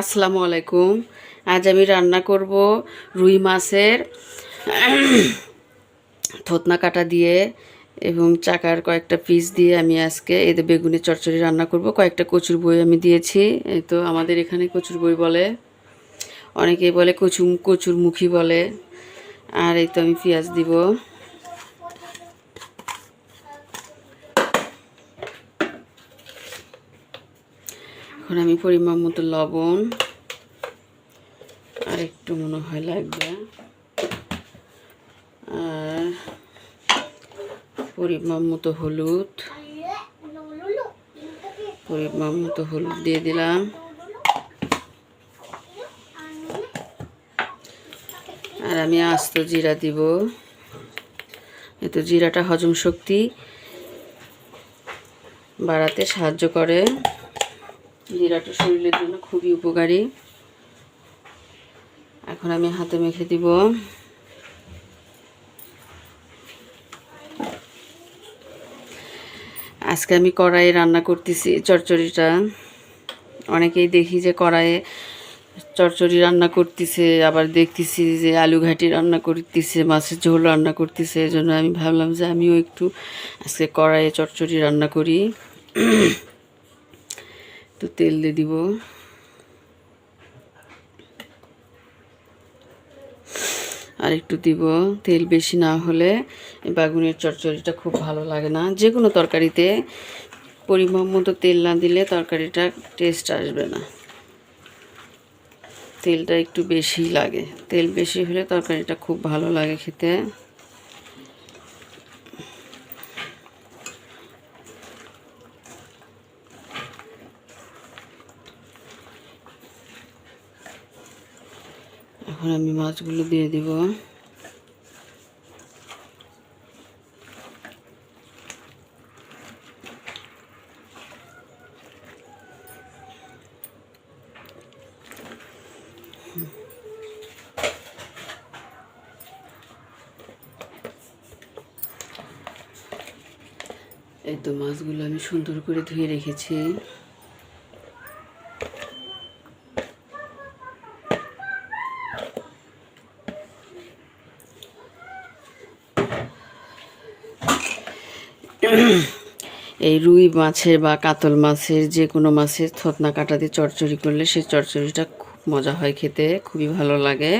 আসসালামু আলাইকুম। আজ আমি রান্না করব রুই মাছের থতনা কাটা দিয়ে এবং চাকার কয়েকটা পিস দিয়ে আমি আজকে এদের বেগুনের চচ্চড়ি রান্না করব। কয়েকটা কচুর বই আমি দিয়েছি। তো আমাদের এখানে কচুর বই বলে, অনেকেই বলে কচু কচুর মুখী বলে। আর এই তো আমি পেঁয়াজ দিব। এখন আমি পরিমাণ মতো লবণ আর একটু মনে হয় লাগবে। আর পরিমাণ মতো হলুদ। পরিমাণ মতো হলুদ দিয়ে দিলাম। আর আমি আস্ত জিরা দিব। এতো জিরাটা হজম শক্তি বাড়াতে সাহায্য করে। জিরাটা শরীরের জন্য খুবই উপকারী। এখন আমি হাতে মেখে দিব। আজকে আমি কড়াইয়ে রান্না করতেছি চচ্চড়িটা। অনেকেই দেখি যে কড়াইয়ে চচ্চড়ি রান্না করতেছে, আবার দেখতেছি যে আলু ঘাটি রান্না করতেছে, মাছের ঝোল রান্না করতেছে এই জন্য আমি ভাবলাম যে আমিও একটু আজকে কড়াইয়ে চচ্চড়ি রান্না করি। তো তেল দিয়ে দিব। আর একটু দিব। তেল বেশি না হলে বাগুনের চচ্চড়িটা খুব ভালো লাগে না। যে কোনো তরকারিতে পরিমাণ মতো তেল না দিলে তরকারিটা টেস্ট আসবে না। তেলটা একটু বেশি লাগে। তেল বেশি হলে তরকারিটা খুব ভালো লাগে খেতে। এখন আমি মাছগুলো দিয়ে দিব। এই তো মাছগুলো আমি সুন্দর করে ধুয়ে রেখেছি। এই রুই মাছের বা কাতল মাছের যে কোনো মাছের থতনা কাটা দিয়ে চচ্চড়ি করলে সেই চচ্চড়িটা খুব মজা হয় খেতে, খুবই ভালো লাগে।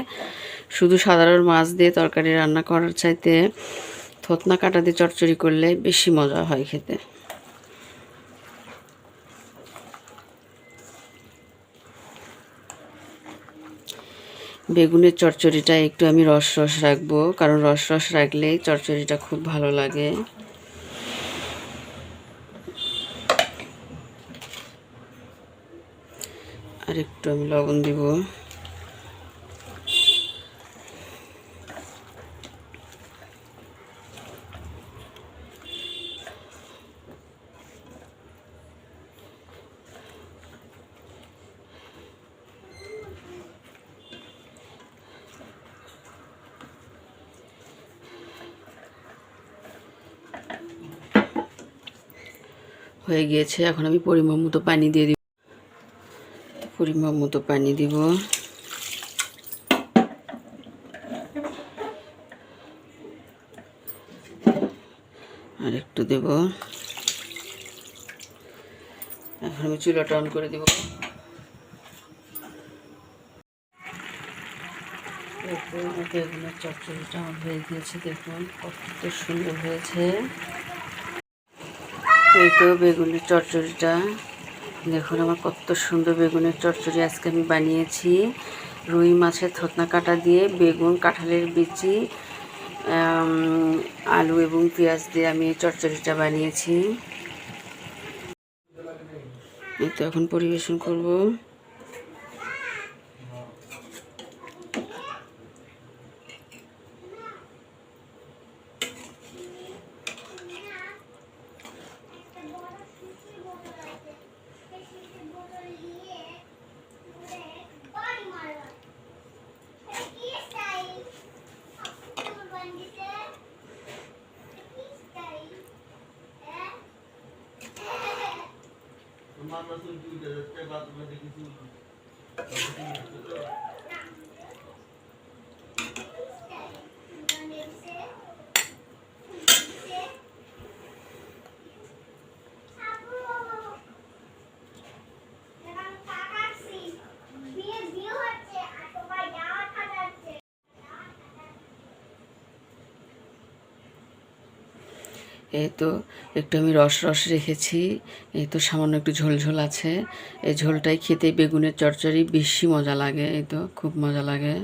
শুধু সাধারণ মাছ দিয়ে তরকারি রান্না করার চাইতে থতনা কাটা দিয়ে চচ্চড়ি করলে বেশি মজা হয় খেতে। বেগুনের চচ্চড়িটা একটু আমি রস রস রাখব, কারণ রস রস রাখলেই চচ্চড়িটা খুব ভালো লাগে। আর একটু আমি লবণ দিব। হয়ে গিয়েছে এখন আমি পরিমাণ মতো পানি দিয়ে পরিমাণ মতো পানি দিব। আর একটু দেব। এখন আমি চুলাটা অন করে দেব। বেগুনের চচ্চড়িটা হয়ে গিয়েছে, দেখুন কত সুন্দর হয়েছে। এই তো বেগুনের চচ্চড়িটা। দেখুন আমার কত সুন্দর বেগুনের চচ্চড়ি আজকে আমি বানিয়েছি। রুই মাছের থতনা কাটা দিয়ে, বেগুন, কাঁঠালের বিচি আলু এবং পেঁয়াজ দিয়ে আমি এই চচ্চড়িটা বানিয়েছি। তো এখন পরিবেশন করব। মামলা চলছে বাথরুমে দেখেছি এই তো একটু আমি রস রস রেখেছি, এই তো সামান্য একটু ঝোলঝোল ঝোল আছে। এই ঝোলটাই খেতে বেগুনের চচ্চড়ি বেশি মজা লাগে, এই তো খুব মজা লাগে।